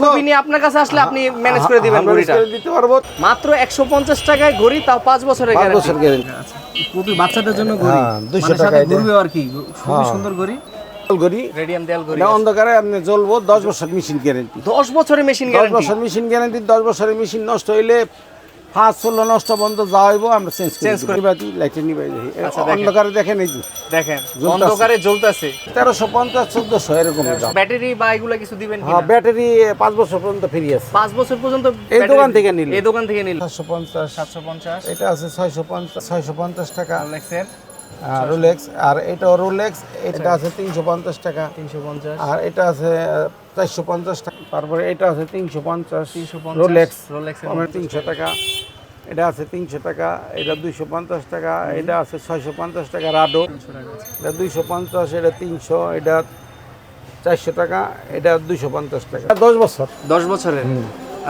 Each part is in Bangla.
ছবি নিয়ে আপনার কাছে আসলে আপনি ম্যানেজ করে দিবেন হ্যাঁ, ঘড়িটা। দিতে পারব। মাত্র একশো পঞ্চাশ টাকায় ঘড়ি তাও 5 বছরের গ্যারান্টি 5 বছর গ্যারেন্টি খুবই বাচ্চাদের জন্য ঘড়ি। হ্যাঁ, 200 মানে সাথে টাকা এটা। ঘুরবে আর কি খুবই হ্যাঁ। সুন্দর ঘড়ি। রেডিয়াম দেয়াল অন্ধকারে আপনি জ্বলবো দশ বছর মেশিন গ্যারান্টি দশ বছরের মেশিন গ্যারান্টি বছর মেশিন গ্যারেন্টি দশ বছরের মেশিন নষ্ট হইলে ফার্স্ট ষোলো নষ্ট বন্ধ যা হইব আমরা চেঞ্জ চেঞ্জ করি করে- নিবাতি লাইটে নিবাই যাই আচ্ছা, অন্ধকারে দেখেন এই দেখেন অন্ধকারে জ্বলতেছে। তেরোশো পঞ্চাশ চোদ্দশো এরকম দাম। ব্যাটারি বা এগুলো কিছু দিবেন হ্যাঁ ব্যাটারি পাঁচ বছর পর্যন্ত ফ্রি আছে। পাঁচ বছর পর্যন্ত এই দোকান থেকে নিলে। এই দোকান থেকে নিল। সাতশো পঞ্চাশ। সাতশো পঞ্চাশ। এটা আছে ছয়শো পঞ্চাশ ছয়শো পঞ্চাশ টাকা। রোলেক্সের রোলেক্স আর এটাও রোলেক্স এটা আছে তিনশো পঞ্চাশ টাকা। তিনশো পঞ্চাশ। আর এটা আছে চারশো পঞ্চাশ টাকা। তারপরে এটা আছে তিনশো পঞ্চাশ তিনশো রোলেক্স রোলেক্সের তিনশো টাকা। এটা আছে তিনশো টাকা এটা দুইশো পঞ্চাশ টাকা এটা আছে ছয়শো পঞ্চাশ টাকা রাডো এটা দুইশো পঞ্চাশ এটা তিনশো এটা চারশো টাকা এটা দুইশো পঞ্চাশ টাকা। দশ বছর। দশ বছরের?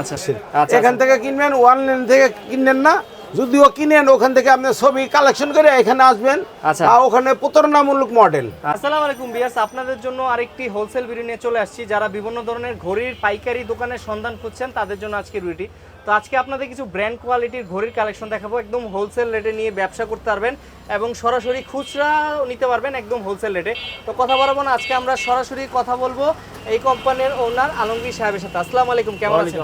আচ্ছা। আচ্ছা এখান থেকে কিনবেন ওয়ান লেন থেকে কিনবেন না যদিও কিনেন ওখান থেকে আপনি ছবি কালেকশন করে এখানে আসবেন। আচ্ছা। ওখানে প্রতারণামূলক মডেল আসসালামু আলাইকুম বিয়ার্স আপনাদের জন্য আরেকটি হোলসেল ভিডিও নিয়ে চলে আসছি। যারা বিভিন্ন ধরনের ঘড়ির পাইকারি দোকানের সন্ধান করছেন তাদের জন্য আজকের ভিডিওটি তো আজকে আপনাদের কিছু ব্র্যান্ড কোয়ালিটির ঘড়ির কালেকশন দেখাবো। একদম হোলসেল রেটে নিয়ে ব্যবসা করতে পারবেন এবং সরাসরি খুচরা নিতে পারবেন একদম হোলসেল রেটে তো কথা বলব না আজকে আমরা সরাসরি কথা বলব এই কোম্পানির ওনার আলমগীর সাহেবের সাথে। আসসালামু আলাইকুম কেমন আছেন?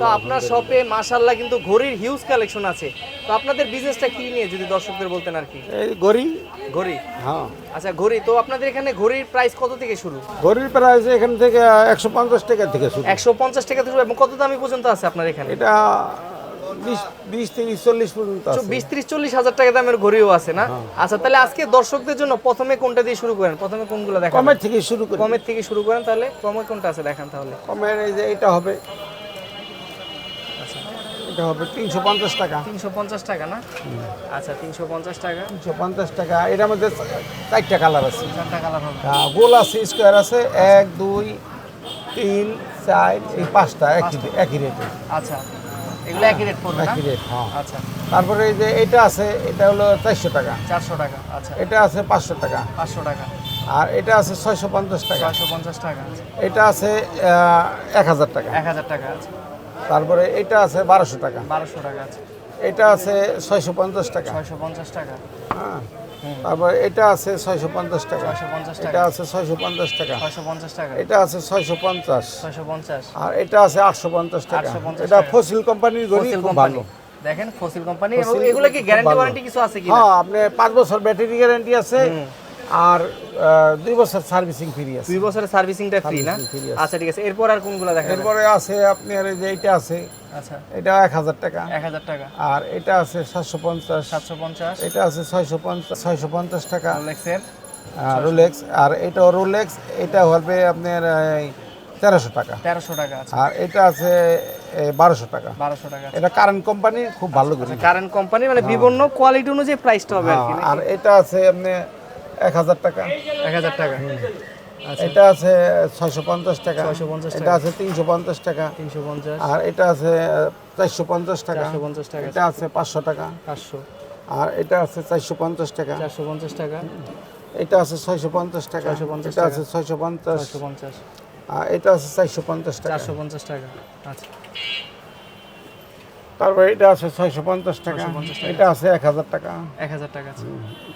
তো আপনার শপে মাশাল্লাহ কিন্তু ঘড়ির হিউজ কালেকশন আছে। তো আপনাদের বিজনেসটা কি নিয়ে যদি দর্শকদের বলতেন আর কি? ঘড়ি? ঘড়ি? হ্যাঁ। আচ্ছা ঘড়ি। তো আপনাদের এখানে ঘড়ির প্রাইস কত থেকে শুরু? ঘড়ির প্রাইস এখান থেকে একশো পঞ্চাশ টাকা থেকে শুরু। একশো পঞ্চাশ টাকা থেকে শুরু এবং কত দামি পর্যন্ত আছে আপনার এখানে? এটা বিশ বিশ তিরিশ চল্লিশ পর্যন্ত বিশ ত্রিশ চল্লিশ হাজার টাকা দামের ঘড়িও আছে না? আচ্ছা তাহলে আজকে দর্শকদের জন্য প্রথমে কোনটা দিয়ে শুরু করেন? প্রথমে কোনগুলো দেখান কমের থেকে শুরু কমের থেকে শুরু করেন তাহলে কমে কোনটা আছে দেখান তাহলে। কমের এই যে এটা হবে। এটা হবে তিনশো পঞ্চাশ টাকা। তিনশো পঞ্চাশ টাকা না? আচ্ছা তিনশো পঞ্চাশ টাকা। তিনশো পঞ্চাশ টাকা। এটার মধ্যে চারটা কালার আছে। চারটা কালার হবে। গোল আছে স্কোয়ার আছে। এক দুই তিন চার এই পাঁচটা একই একই রেটে আচ্ছা। এগুলো একই রেট পড়বে একই রেট হ্যাঁ। আচ্ছা। তারপরে এই যে এটা আছে এটা হলো চারশো টাকা। চারশো টাকা আচ্ছা। এটা আছে পাঁচশো টাকা। পাঁচশো টাকা। আর এটা আছে ছয়শো পঞ্চাশ টাকা। ছয়শো পঞ্চাশ টাকা এটা আছে এক হাজার টাকা। এক হাজার টাকা আছে তারপরে এটা আছে বারোশো টাকা। বারোশো টাকা আছে এটা আছে ছয়শো পঞ্চাশ টাকা। ছয়শো পঞ্চাশ টাকা। হ্যাঁ। তারপরে এটা আছে ছয়শো পঞ্চাশ টাকা। এটা আছে ছয়শো পঞ্চাশ টাকা। এটা আছে ছয়শো পঞ্চাশ। আর এটা আছে আটশো পঞ্চাশ টাকা। এটা ফসিল কোম্পানির ঘড়ি খুব ভালো। দেখেন ফসিল কোম্পানি এগুলো কি গ্যারান্টি ওয়ারেন্টি কিছু আছে কি হ্যাঁ আপনি পাঁচ বছর ব্যাটারি গ্যারান্টি আছে। আর দুই বছর সার্ভিসিং ফ্রি আছে। দুই বছরের সার্ভিসিংটা ফ্রি না? আচ্ছা ঠিক আছে। এরপর আর কোনগুলো দেখেন এরপরে আছে আপনার এই যে এটা আছে। আচ্ছা। এটা এক হাজার টাকা। এক হাজার টাকা। আর এটা আছে সাতশো পঞ্চাশ। সাতশো পঞ্চাশ। এটা আছে ছয়শো পঞ্চাশ ছয়শো পঞ্চাশ টাকা। রোলেক্সের। রোলেক্স। আর এটা রোলেক্স। এটা হবে আপনার তেরোশো টাকা। তেরোশো টাকা আছে আর এটা আছে বারোশো টাকা। বারোশো টাকা এটা কারেন্ট কোম্পানির খুব ভালো করে। কারেন্ট কোম্পানি মানে বিভিন্ন কোয়ালিটি অনুযায়ী প্রাইসটা হবে আর আর এটা আছে আপনি এক হাজার টাকা। এক হাজার টাকা। এটা আছে ছয়শো পঞ্চাশ টাকা। 650 এটা আছে তিনশো পঞ্চাশ টাকা। তিনশো পঞ্চাশ। আর এটা আছে চারশো পঞ্চাশ টাকা। পঞ্চাশ টাকা। এটা আছে পাঁচশো টাকা। পাঁচশো। আর এটা আছে চারশো পঞ্চাশ টাকা। চারশো পঞ্চাশ টাকা। এটা আছে ছয়শো পঞ্চাশ টাকা। 650 এটা আছে ছয়শো পঞ্চাশ। পঞ্চাশ। আর এটা আছে চারশো পঞ্চাশ টাকা। চারশো পঞ্চাশ টাকা। আচ্ছা। তারপরে এটা আছে ছয়শো পঞ্চাশ টাকা। 650 টাকা। এটা আছে এক হাজার টাকা। এক হাজার টাকা আছে।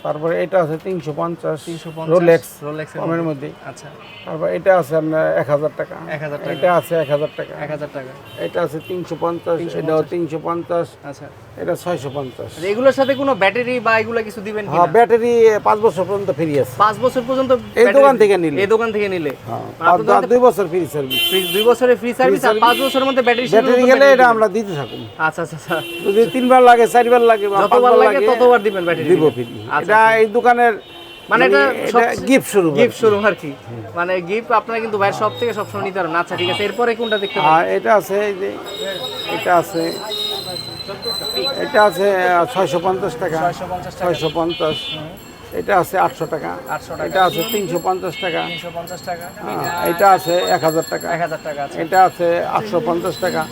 তারপরে এটা আছে তিনশো পঞ্চাশ রোলেক্স রোলেক্সের কমের মধ্যে। আচ্ছা। তারপর এটা আছে আপনার এক হাজার টাকা। 1000 টাকা। এটা আছে এক হাজার টাকা। এক হাজার টাকা। এটা আছে তিনশো পঞ্চাশ এটাও তিনশো পঞ্চাশ। আচ্ছা। এটা ছয়শো পঞ্চাশ। আচ্ছা, এগুলোর সাথে কোনো ব্যাটারি বা এগুলো কিছু দিবেন কি হ্যাঁ ব্যাটারি পাঁচ বছর পর্যন্ত ফ্রি আছে। পাঁচ বছর পর্যন্ত এই দোকান থেকে নিলে। এই দোকান থেকে নিলে। হ্যাঁ দুই বছর ফ্রি সার্ভিস ফ্রি- দুই বছরের ফ্রি সার্ভিস আর। পাঁচ বছরের মধ্যে ব্যাটারি ব্যাটারি গেলে এটা আমরা দিতে থাকুন। আচ্ছা। আচ্ছা আচ্ছা যদি তিনবার লাগে চারবার লাগে যতবার লাগে ততবার দিবেন ব্যাটারি দিব আচ্ছা এটা এই দোকানের মানে এটা গিফট শুরু গিফট শোরুম আর কি। মানে গিফট আপনারা কিন্তু ভাইয়ের সব থেকে সবসময় নিতে পারেন আচ্ছা ঠিক আছে। এরপরে কোনটা দেখতে পাবেন? এটা আছে এই যে এটা আছে এটা আছে ছয়শো পঞ্চাশ টাকা। 650 টাকা। ছয়শো পঞ্চাশ। এটা আছে আটশো টাকা। 800 টাকা। এটা আছে তিনশো পঞ্চাশ টাকা। তিনশো পঞ্চাশ টাকা। হ্যাঁ, এটা আছে এক হাজার টাকা। এক হাজার টাকা এটা আছে আটশো পঞ্চাশ টাকা।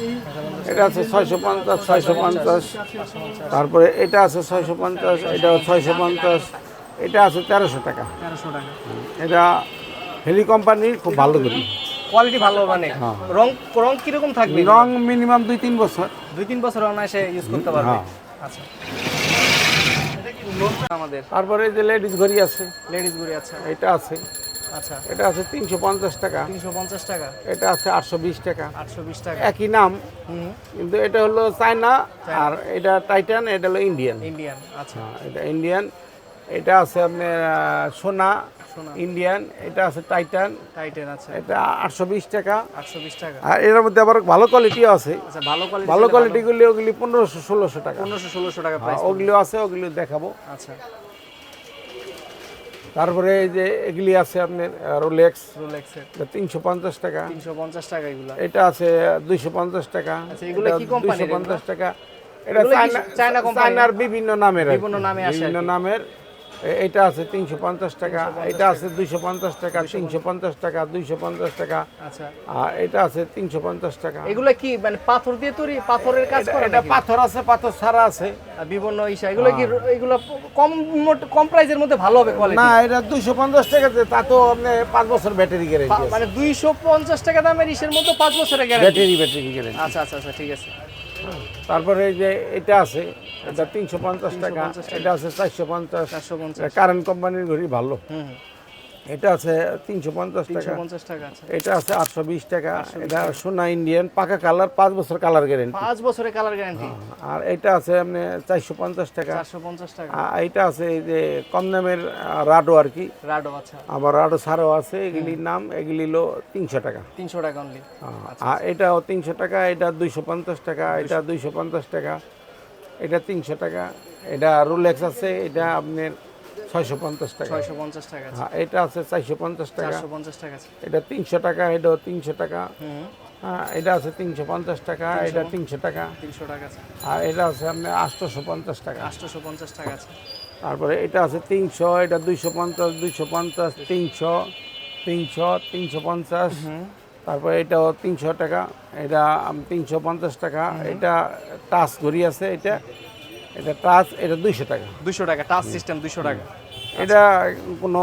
এটা আছে ছয়শো পঞ্চাশ ছয়শো পঞ্চাশ। তারপরে এটা আছে ছয়শো পঞ্চাশ এটা ছয়শো পঞ্চাশ। এটা আছে তেরোশো টাকা। তেরোশো টাকা। এটা হেলি কোম্পানির খুব ভালো করি। কোয়ালিটি ভালো মানে। হ্যাঁ। রং রং কীরকম থাকবে? রং মিনিমাম দুই তিন বছর। দুই তিন বছর অনায়াসে ইউজ করতে পারবে। হ্যাঁ। আচ্ছা। আমাদের। তারপরে যে লেডিস ঘড়ি আছে। লেডিস ঘড়ি আছে। এটা আছে। আচ্ছা। এটা আছে তিনশো পঞ্চাশ টাকা। তিনশো পঞ্চাশ টাকা। এটা আছে আটশো বিশ টাকা। আটশো বিশ টাকা। একই নাম। কিন্তু এটা হলো চায়না আর এটা টাইটান এটা হলো ইন্ডিয়ান। ইন্ডিয়ান আচ্ছা। হ্যাঁ, এটা ইন্ডিয়ান। এটা আছে আপনার সোনা সোনা ইন্ডিয়ান এটা আছে টাইটান। টাইটেন আচ্ছা এটা আটশো বিশ টাকা। আটশো বিশ টাকা। আর এর মধ্যে আবার ভালো কোয়ালিটিও আছে। আচ্ছা ভালো কোয়ালিটি ভালো কোয়ালিটিগুলি ওগুলি পনেরোশো ষোলোশো টাকা। পনেরোশো ষোলোশো টাকা হ্যাঁ, আছে ওগুলি দেখাবো। আচ্ছা। তারপরে এই যে এগুলি আছে আপনার রোলেক্স রোলেক্সের তিনশো পঞ্চাশ টাকা। তিনশো পঞ্চাশ টাকা এগুলো। এটা আছে দুইশো পঞ্চাশ টাকা। আচ্ছা, এগুলো কি দুইশো পঞ্চাশ টাকা। এটা চায়না-? চায়নার বিভিন্ন নামের বিভিন্ন নামে আসে বিভিন্ন নামের। এটা আছে তিনশো পঞ্চাশ টাকা এটা আছে দুইশো পঞ্চাশ টাকা তিনশো পঞ্চাশ টাকা দুইশো পঞ্চাশ টাকা। আচ্ছা। আর এটা আছে তিনশো পঞ্চাশ টাকা। এগুলো কি মানে পাথর দিয়ে তৈরি পাথরের কাজ করে এটা পাথর আছে পাথর ছাড়া আছে। বিভিন্ন ইসা এগুলো কি এগুলো কম কম প্রাইসের মধ্যে ভালো হবে কোয়ালিটি না এটা দুইশো পঞ্চাশ টাকা তা তো আপনি পাঁচ বছর ব্যাটারি গ্যারেন্টি মানে দুইশো পঞ্চাশ টাকা দামের ইসের মধ্যে পাঁচ বছরের গ্যারান্টি? Battery battery guarantee. আচ্ছা আচ্ছা আচ্ছা ঠিক আছে। তারপরে এই যে এটা আছে এটা তিনশো পঞ্চাশ টাকা 350 এটা আছে চারশো পঞ্চাশ। কারেন্ট কোম্পানির ঘড়ি ভালো। এটা আছে তিনশো পঞ্চাশ টাকা। টাকা এটা আছে আটশো বিশ টাকা। এটা সোনা ইন্ডিয়ান। পাকা কালার পাঁচ বছর কালার গ্যারেন্টি পাঁচ বছরের কালার গ্যারান্টি আর এটা আছে আপনি চারশো পঞ্চাশ টাকা। চারশো পঞ্চাশ টাকা। এটা আছে এই যে কম দামের রাডো আর কি। রাডো আচ্ছা। আবার রাডো ছাড়াও আছে এগুলির নাম এগুলি হলো তিনশো টাকা। তিনশো টাকা অনলি আর এটাও তিনশো টাকা এটা দুইশো পঞ্চাশ টাকা এটা দুইশো পঞ্চাশ টাকা এটা তিনশো টাকা। এটা রোলেক্স আছে এটা আপনার ছয়শো পঞ্চাশ টাকা। ছয়শো পঞ্চাশ টাকা হ্যাঁ এটা আছে চারশো পঞ্চাশ টাকা। চারশো পঞ্চাশ টাকা এটা তিনশো টাকা এটাও তিনশো টাকা। হুম। হ্যাঁ এটা আছে তিনশো পঞ্চাশ টাকা এটা তিনশো টাকা। তিনশো টাকা আর এটা আছে আপনার আটশোশো পঞ্চাশ টাকা। আটশোশো পঞ্চাশ টাকা আছে। তারপরে এটা আছে তিনশো এটা দুইশো পঞ্চাশ দুইশো পঞ্চাশ তিনশো তিনশো তিনশো পঞ্চাশ তারপরে এটাও তিনশো টাকা এটা তিনশো পঞ্চাশ টাকা। এটা টাচ ঘড়ি আছে এটা এটা টাচ এটা দুইশো টাকা। দুশো টাকা টাচ সিস্টেম দুশো টাকা। এটা কোনো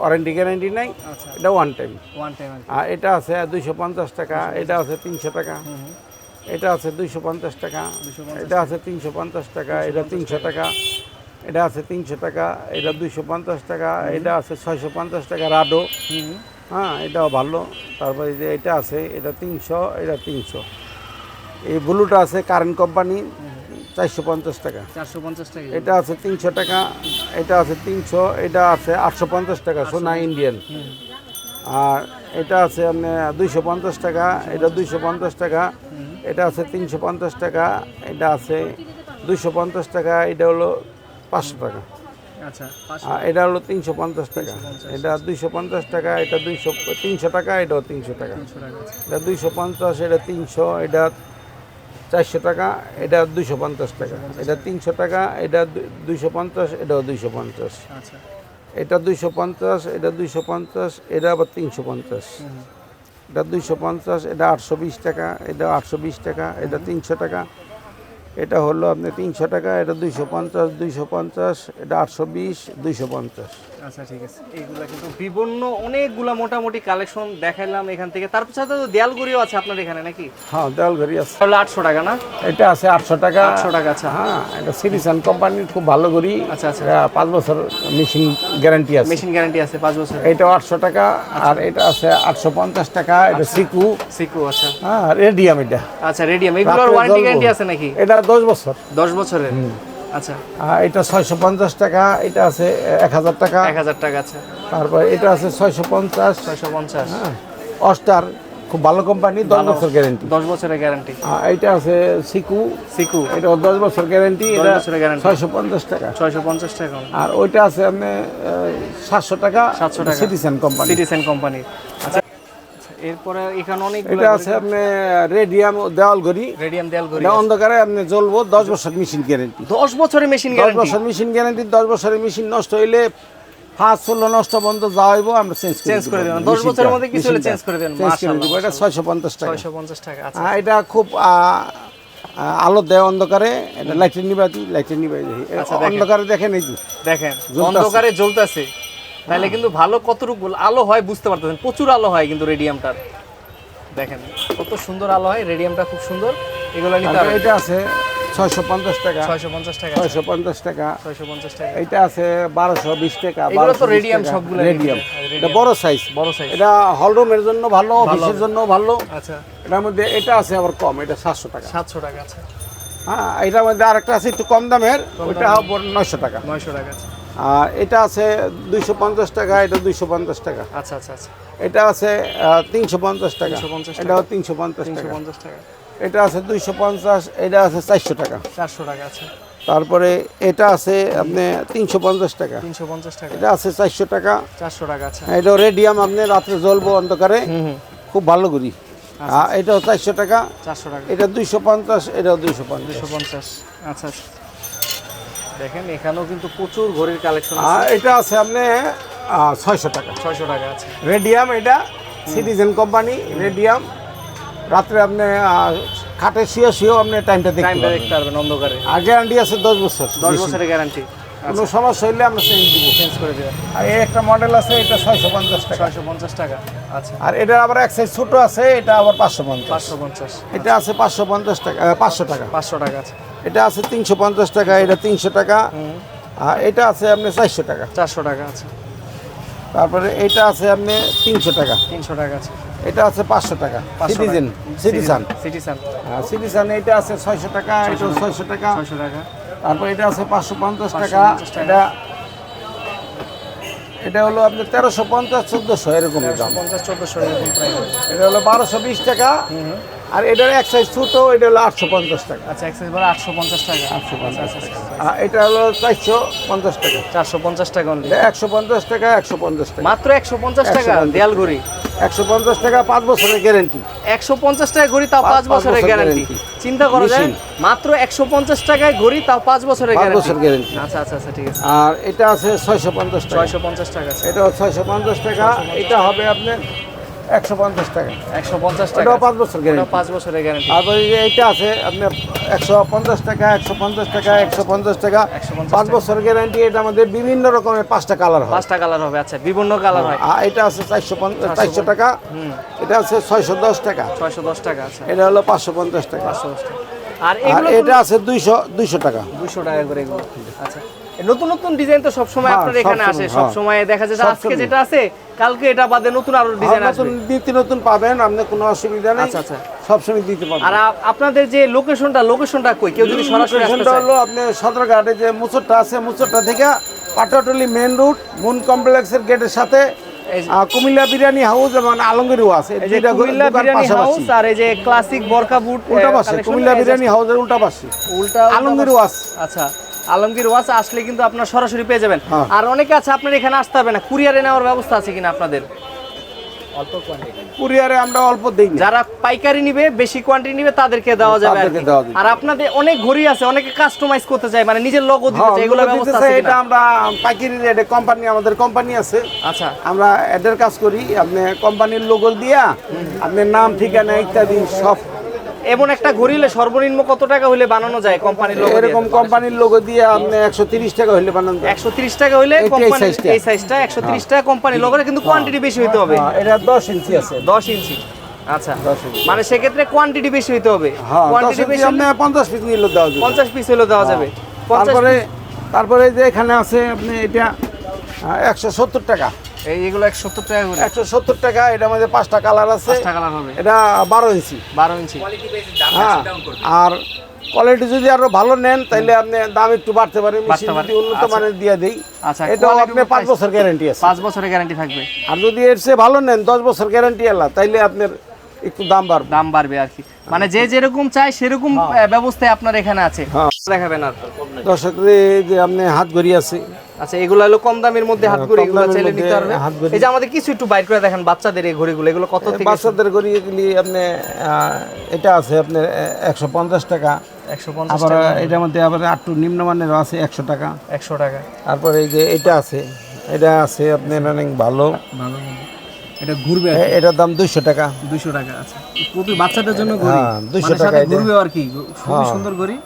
ওয়ারেন্টি গ্যারেন্টি নাই আচ্ছা। এটা ওয়ান টাইম ওয়ান টাইম আর এটা আছে দুইশো পঞ্চাশ টাকা এটা আছে তিনশো টাকা। এটা আছে দুইশো পঞ্চাশ টাকা। এটা আছে তিনশো পঞ্চাশ টাকা এটা তিনশো টাকা। এটা আছে তিনশো টাকা এটা দুইশো পঞ্চাশ টাকা এটা আছে ছয়শো পঞ্চাশ টাকা রাডো হ্যাঁ এটাও ভালো। তারপরে যে এটা আছে এটা তিনশো এটা তিনশো। এই ব্লুটা আছে কারেন্ট কোম্পানি চারশো পঞ্চাশ টাকা। চারশো পঞ্চাশ টাকা। এটা আছে তিনশো টাকা এটা আছে তিনশো এটা আছে আটশো পঞ্চাশ টাকা সোনা ইন্ডিয়ান। আর এটা আছে দুইশো পঞ্চাশ টাকা এটা দুইশো পঞ্চাশ টাকা এটা আছে তিনশো পঞ্চাশ টাকা এটা আছে দুইশো পঞ্চাশ টাকা এটা হলো পাঁচশো টাকা। আচ্ছা আর এটা হলো তিনশো পঞ্চাশ টাকা। এটা দুইশো পঞ্চাশ টাকা এটা দুইশো তিনশো টাকা এটাও তিনশো টাকা। তিনশো টাকা এটা দুইশো পঞ্চাশ এটা তিনশো এটা চারশো টাকা এটা দুইশো পঞ্চাশ টাকা। এটা তিনশো টাকা এটা দুইশো পঞ্চাশ এটাও দুইশো পঞ্চাশ। আচ্ছা। এটা দুইশো পঞ্চাশ এটা দুইশো পঞ্চাশ এটা আবার তিনশো পঞ্চাশ। এটা দুইশো পঞ্চাশ এটা আটশো বিশ টাকা এটা আটশো বিশ টাকা এটা তিনশো টাকা। এটা হলো আপনি তিনশো টাকা এটা দুইশো পঞ্চাশ দুইশো পঞ্চাশ এটা আটশো বিশ দুইশো পঞ্চাশ। আচ্ছা ঠিক আছে। এইগুলা কিন্তু বিভিন্ন অনেকগুলা মোটামুটি কালেকশন দেখাইলাম এখান থেকে। তারপর সাথে তো দেয়ালগুড়িও আছে আপনার এখানে নাকি? হ্যাঁ দেওয়াল ঘড়ি আছে। তাহলে আটশো টাকা না? এটা আছে আটশো টাকা। আটশো টাকা আচ্ছা। হ্যাঁ এটা সিরিসান কোম্পানির খুব ভালো ঘড়ি। আচ্ছা, আচ্ছা। পাঁচ বছর মেশিন গ্যারান্টি আছে। মেশিন গ্যারান্টি আছে পাঁচ বছর এটাও আটশো টাকা আর এটা আছে আটশো পঞ্চাশ টাকা এটা সিকু। সিকু আচ্ছা। হ্যাঁ রেডিয়াম এটা। আচ্ছা রেডিয়াম। এগুলোর ওয়ারেন্টি গ্যারান্টি আছে নাকি? এটা দশ বছর। দশ বছরের? আচ্ছা। এটা ছয়শো পঞ্চাশ টাকা এটা আছে এক হাজার টাকা। এক হাজার টাকা আছে তারপর এটা আছে ছয়শো পঞ্চাশ। ছয়শো পঞ্চাশ। হ্যাঁ। অস্টার খুব ভালো কোম্পানি দশ বছর গ্যারেন্টি দশ বছরের গ্যারান্টি এটা আছে সিকু। সিকু। এটা দশ বছর গ্যারেন্টি এটা। ছয়শো পঞ্চাশ টাকা। ছয়শো পঞ্চাশ টাকা। আর ওইটা আছে আপনি সাতশো টাকা 700 টাকা। সিটিসেন কোম্পানি সিটিসেন কোম্পানির আচ্ছা আচ্ছা, এরপরে এখানে অনেক এটা আছে আপনি রেডিয়াম দেওয়াল ঘড়ি। রেডিয়াম দেয়াল ঘড়ি অন্ধকারে আপনি জ্বলবো দশ বছর মেশিন গ্যারেন্টি দশ বছরের মেশিন গ্যারান্টি বছর মেশিন গ্যারেন্টি দশ বছরের মেশিন নষ্ট হইলে ফার্স্ট ষোলো নষ্ট বন্ধ যা হইব আমরা চেঞ্জ চেঞ্জ করে দেবেন। দশ বছরের মধ্যে কিছু হলে চেঞ্জ করে দেবেন চেঞ্জ এটা ছয়শো পঞ্চাশ টাকা। ছয়শো পঞ্চাশ টাকা আচ্ছা। এটা খুব আলো দেয় অন্ধকারে। এটা লাইটের নিবাতি লাইটের দেখেন। অন্ধকারে দেখেন এই দেখেন অন্ধকারে জ্বলতেছে। তাহলে কিন্তু ভালো কতটুকু আলো হয় বুঝতে পারতেছেন প্রচুর আলো হয় কিন্তু রেডিয়ামটার দেখেন কত সুন্দর আলো হয় রেডিয়ামটা খুব সুন্দর। এগুলো নিতে এটা আছে ছয়শো পঞ্চাশ টাকা। ছয়শো পঞ্চাশ টাকা। ছয়শো পঞ্চাশ টাকা। ছয়শো পঞ্চাশ টাকা। এটা আছে বারোশো বিশ টাকা তো radium সবগুলো রেডিয়াম এটা বড় সাইজ বড় সাইজ এটা হলরুমের জন্য ভালো অফিসের জন্য ভালো। আচ্ছা। এটার মধ্যে এটা আছে আবার কম এটা সাতশো টাকা। সাতশো টাকা আছে হ্যাঁ এটার মধ্যে আরেকটা আছে একটু কম দামের ওইটা নয়শো টাকা। নয়শো টাকা আছে আর এটা আছে দুইশো পঞ্চাশ টাকা এটা দুইশো পঞ্চাশ টাকা। আচ্ছা আচ্ছা আচ্ছা। এটা আছে তিনশো পঞ্চাশ টাকা। 350 টাকা। এটাও তিনশো পঞ্চাশ টাকা। পঞ্চাশ টাকা। এটা আছে দুইশো পঞ্চাশ এটা আছে চারশো টাকা। চারশো টাকা আছে। তারপরে এটা আছে আপনি তিনশো পঞ্চাশ টাকা। তিনশো পঞ্চাশ টাকা। এটা আছে চারশো টাকা। চারশো টাকা আছে। এটা রেডিয়াম আপনি রাত্রে জ্বলবো অন্ধকারে। খুব ভালো করি। আর এটাও চারশো টাকা। চারশো টাকা। এটা দুইশো পঞ্চাশ এটাও দুইশো পঞ্চাশ। দুশো পঞ্চাশ। আচ্ছা আচ্ছা। দেখেন এখানেও কিন্তু প্রচুর ঘড়ির কালেকশন আছে। এটা আছে আপনি ছয়শো টাকা। ছয়শো টাকা আছে। রেডিয়াম এটা সিটিজেন কোম্পানি রেডিয়াম রাত্রে আপনি খাটে শুয়ে শুয়েও আপনি টাইমটা দেখতে পারবেন দেখতে পারবেন। অন্ধকারে। আর গ্যারান্টি আছে দশ বছর। দশ বছরের গ্যারান্টি কোনো সমস্যা হইলে আমরা চেঞ্জ দিব। চেঞ্জ করে দেবেন। আর এই একটা মডেল আছে এটা ছয়শো পঞ্চাশ টাকা। ছয়শো পঞ্চাশ টাকা আচ্ছা। আর এটা আবার এক সাইজ ছোট আছে এটা আবার পাঁচশো পঞ্চাশ। পাঁচশো পঞ্চাশ। এটা আছে পাঁচশো পঞ্চাশ টাকা পাঁচশো টাকা। পাঁচশো টাকা আছে। এটা আছে তিনশো পঞ্চাশ টাকা এটা তিনশো টাকা। আর এটা আছে আপনি চারশো টাকা। চারশো টাকা আছে। তারপরে এটা আছে আপনি তিনশো টাকা। তিনশো টাকা আছে। এটা আছে পাঁচশো টাকা। পাঁচশো সিটিজেন সিটিজান সিটিসান সিটিজান এটা আছে ছয়শো টাকা এটা ছয়শো টাকা। ছয়শো টাকা। তারপর এটা আছে পাঁচশো পঞ্চাশ টাকা। 550 টাকা। এটা এটা হলো আপনার তেরোশো পঞ্চাশ চোদ্দোশো এরকম দাম। পঞ্চাশ চোদ্দোশো এরকম প্রাইস এটা হলো বারোশো বিশ টাকা। আর এটার এক সাইজ ছোটো এটা হলো আটশো পঞ্চাশ টাকা। আচ্ছা এক সাইজ বলে আটশো পঞ্চাশ টাকা। আটশো পঞ্চাশ আর এটা হলো চারশো পঞ্চাশ টাকা। চারশো পঞ্চাশ টাকা। একশো পঞ্চাশ টাকা একশো পঞ্চাশ টাকা। মাত্র একশো পঞ্চাশ টাকা 150 দেয়াল ঘড়ি একশো পঞ্চাশ টাকা পাঁচ বছরের গ্যারেন্টি একশো পঞ্চাশ টাকা ঘড়ি তাও পাঁচ- বছরের বছর গ্যারান্টি চিন্তা করা যায় মাত্র একশো পঞ্চাশ টাকায় ঘড়ি তাও পাঁচ বছরের গ্যারান্টি বছর guarantee। আচ্ছা আচ্ছা আচ্ছা ঠিক আছে। আর এটা আছে ছয়শো পঞ্চাশ টাকা। ছয়শো পঞ্চাশ টাকা আছে। এটাও ছয়শো পঞ্চাশ টাকা। এটা হবে আপনার একশো পঞ্চাশ টাকা। একশো পঞ্চাশ টাকা? পাঁচ বছর গ্যারেন্টি পাঁচ বছরের গ্যারান্টি যে এইটা আছে আপনার একশো পঞ্চাশ টাকা একশো পঞ্চাশ টাকা একশো পঞ্চাশ টাকা। পাঁচ বছর গ্যারান্টি এটা আমাদের বিভিন্ন রকমের পাঁচটা কালার হয়। পাঁচটা কালার হবে আচ্ছা বিভিন্ন কালার হয়। আর এটা আছে চারশো চারশো টাকা। এটা আছে ছয়শো দশ টাকা। ছয়শো দশ টাকা আছে এটা হলো পাঁচশো পঞ্চাশ টাকা। পাঁচশো দশ টাকা। আর আর এটা আছে দুইশো দুইশো টাকা। দুইশো টাকা করে এগুলো। আচ্ছা। নতুন নতুন ডিজাইন তো সবসময় হ্যাঁ, আপনার এখানে আসে সবসময়, হ্যাঁ। দেখা যায় আজকে যেটা আছে কালকে এটা বাদে নতুন আরও ডিজাইন আসবে নতুন নিত্য নতুন পাবেন আপনি কোনো অসুবিধা নেই। আচ্ছা, আচ্ছা। সবসময় দিতে পারবেন। আর আপনাদের যে লোকেশনটা লোকেশনটা কই? কেউ যদি সরাসরি আসতে চায়। হলো আপনি সদরঘাটে যে মুচরটা আছে মুচরটা থেকে পাটাটলি মেন রুট মুন কমপ্লেক্সের গেটের সাথে কুমিল্লা বিরিয়ানি হাউস এবং আলমগীরও আছে। কুমিল্লা বিরিয়ানি হাউস আর এই যে ক্লাসিক বরকা বুট উল্টা পাশে কুমিল্লা বিরিয়ানি হাউসের উল্টা পাশে। উল্টা আলমগীর উল্টা ওয়াস। আচ্ছা। আলমগীর ওয়াচ আসলে কিন্তু আপনার সরাসরি পেয়ে যাবেন। হ্যাঁ। আর অনেকে আছে আপনার এখানে আসতে হবে না। কুরিয়ারে নেওয়ার ব্যবস্থা আছে কিনা আপনাদের? কুরিয়ারে আমরা অল্প দিই যারা পাইকারি নিবে বেশি কোয়ান্টিটি নিবে তাদেরকে দেওয়া যাবে আর তাদেরকে কি। দেওয়া যাবে। আর আপনাদের অনেক ঘড়ি আছে অনেকে কাস্টমাইজ করতে চায় মানে নিজের লোগো দিতে হ্যাঁ, চায় এগুলো ব্যবস্থা আছে এটা আমরা পাইকারি রেটে কোম্পানি আমাদের কোম্পানি আছে। আচ্ছা। আমরা এদের কাজ করি আপনি কোম্পানির লোগো দিয়া আপনার নাম ঠিকানা ইত্যাদি সব এমন একটা ঘড়ি হলে সর্বনিম্ন কত টাকা হলে বানানো যায় কোম্পানির লোগো এরকম কোম্পানির লোগো দিয়ে আপনি একশো তিরিশ টাকা হইলে বানানো যায়। একশো তিরিশ টাকা হলে কোম্পানি এই সাইজটা একশো তিরিশ টাকা কোম্পানি লোগোটা কিন্তু কোয়ান্টিটি বেশি হইতে হবে। হ্যাঁ, এটা দশ ইঞ্চি আছে। দশ ইঞ্চি। আচ্ছা। মানে সেক্ষেত্রে কোয়ান্টিটি বেশি হইতে হবে। হ্যাঁ কোয়ান্টিটি বেশি আপনি পঞ্চাশ পিস নিলে দেওয়া যাবে। পঞ্চাশ পিস হলে দেওয়া যাবে। তারপরে তারপরে যে এখানে আছে আপনি এটা একশো সত্তর টাকা। এই এগুলো একশো সত্তর টাকা করে। একশো সত্তর টাকা এটা আমাদের পাঁচটা কালার আছে। পাঁচটা কালার হবে। এটা বারো ইঞ্চি। বারো ইঞ্চি। হ্যাঁ আর কোয়ালিটি যদি আরও ভালো নেন তাহলে আপনি দাম একটু বাড়তে পারে। মেশিন যদি উন্নত আচ্ছা। মানের দিয়ে দেই আচ্ছা, এটা আপনি উপর পাঁচ বছর গ্যারান্টি আছে। 5 বছরের গ্যারান্টি থাকবে। আর যদি এর চেয়ে ভালো নেন দশ বছর গ্যারান্টি আলা তাইলে আপনার একটু দাম বাড়বে। দাম বাড়বে আর কি। মানে যে যেরকম চায় সেরকম আহ, ব্যবস্থায় আপনার এখানে আছে। হ্যাঁ। দেখাবেন আর দর্শকরে যে আপনি হাত ঘড়ি আছে। আচ্ছা এগুলো হলো কম দামের মধ্যে হাত ঘড়ি এগুলো চাইলে নিতে পারবে। এই যে আমাদের কিছু একটু বাইর করে দেখেন বাচ্চাদের এই ঘড়িগুলো এগুলো কত থেকে বাচ্চাদের ঘড়ি এগুলি আপনি এটা আছে আপনার একশো পঞ্চাশ টাকা। আবার এটার মধ্যে আবার একটু নিম্নমানের আছে একশো টাকা। একশো টাকা। তারপরে এই যে এটা আছে এটা আছে আপনার অনেক ভালো ভালো। এটা ঘুরবে এটার দাম দুইশো টাকা। দুশো টাকা আছে খুবই বাচ্চাদের জন্য ঘড়ি। হ্যাঁ, 200 মানে টাকা ঘুরবে আর কি? খুবই সুন্দর ঘড়ি।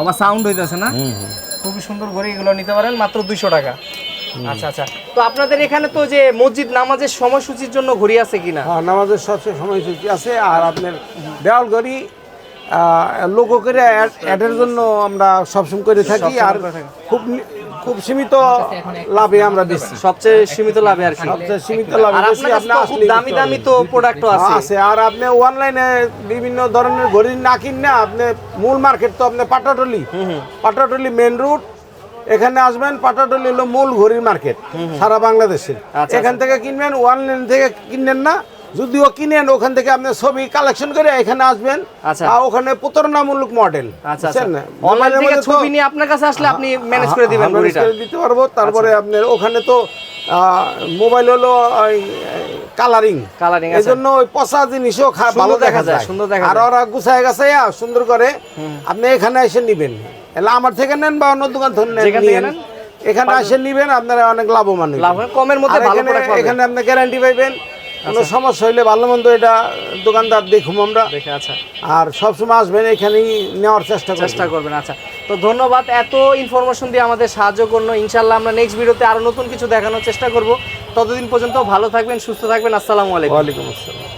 আবার সাউন্ড হইতাছে না? খুবই সুন্দর ঘড়ি এগুলো নিতে পারেন মাত্র দুইশো টাকা। আচ্ছা আচ্ছা। তো আপনাদের এখানে তো যে মসজিদ নামাজের সময়সূচির জন্য ঘড়ি আছে কিনা? হ্যাঁ নামাজের সবচেয়ে সময়সূচি আছে আর আপনার দেওয়াল ঘড়ি লোগো করে অ্যাডের জন্য আমরা সবসময় করে থাকি আর খুব খুব সীমিত লাভে আমরা দিচ্ছি সবচেয়ে সীমিত লাভে আর কি। সবচেয়ে সীমিত লাভে বেশি আপনি খুব দামি দামি তো প্রোডাক্টও আছে। আছে। আর আপনি অনলাইনে বিভিন্ন ধরনের ঘড়ি না কিনে আপনি মূল মার্কেট তো আপনি পাটাটলি পাটাটলি মেন রুট এখানে আসবেন পাটাটলি হলো মূল ঘড়ির মার্কেট সারা বাংলাদেশে। আচ্ছা, এখান থেকে কিনবেন অনলাইন থেকে কিনবেন না। যদিও কিনেন ওখান থেকে আপনি ছবি কালেকশন করে এখানে আসবেন। আচ্ছা। আর ওখানে প্রতারণামূলক মডেল আচ্ছা আচ্ছা। অনলাইন থেকে ছবি নিয়ে আপনার কাছে আসলে আপনি ম্যানেজ করে দিবেন দিতে পারব। তারপরে আপনার ওখানে তো মোবাইল হলো কালারিং কালারিং এই জন্য ওই পচা জিনিসও ভালো দেখা যায়, সুন্দর দেখা আর ওরা গুছায় গেছে সুন্দর করে আপনি এখানে এসে নিবেন। এলে আমার থেকে নেন বা অন্য দোকান থেকে নেন এখানে এসে নিবেন আপনারা অনেক লাভবান লাভ কমের মধ্যে ভালো এখানে আপনি গ্যারান্টি পাইবেন। কোনো সমস্যা হইলে ভালো মন্দ এটা দোকানদার দেখুম আমরা। দেখে আচ্ছা। আর সবসময় আসবেন এখানেই নেওয়ার চেষ্টা চেষ্টা করবেন করবেন আচ্ছা। তো ধন্যবাদ এত ইনফরমেশন দিয়ে আমাদের সাহায্য করল। ইনশাল্লাহ আমরা নেক্সট ভিডিওতে আরও নতুন কিছু দেখানোর চেষ্টা করব। ততদিন পর্যন্ত ভালো থাকবেন সুস্থ থাকবেন। আসসালামু আলাইকুম। ওয়ালাইকুম আসসালাম।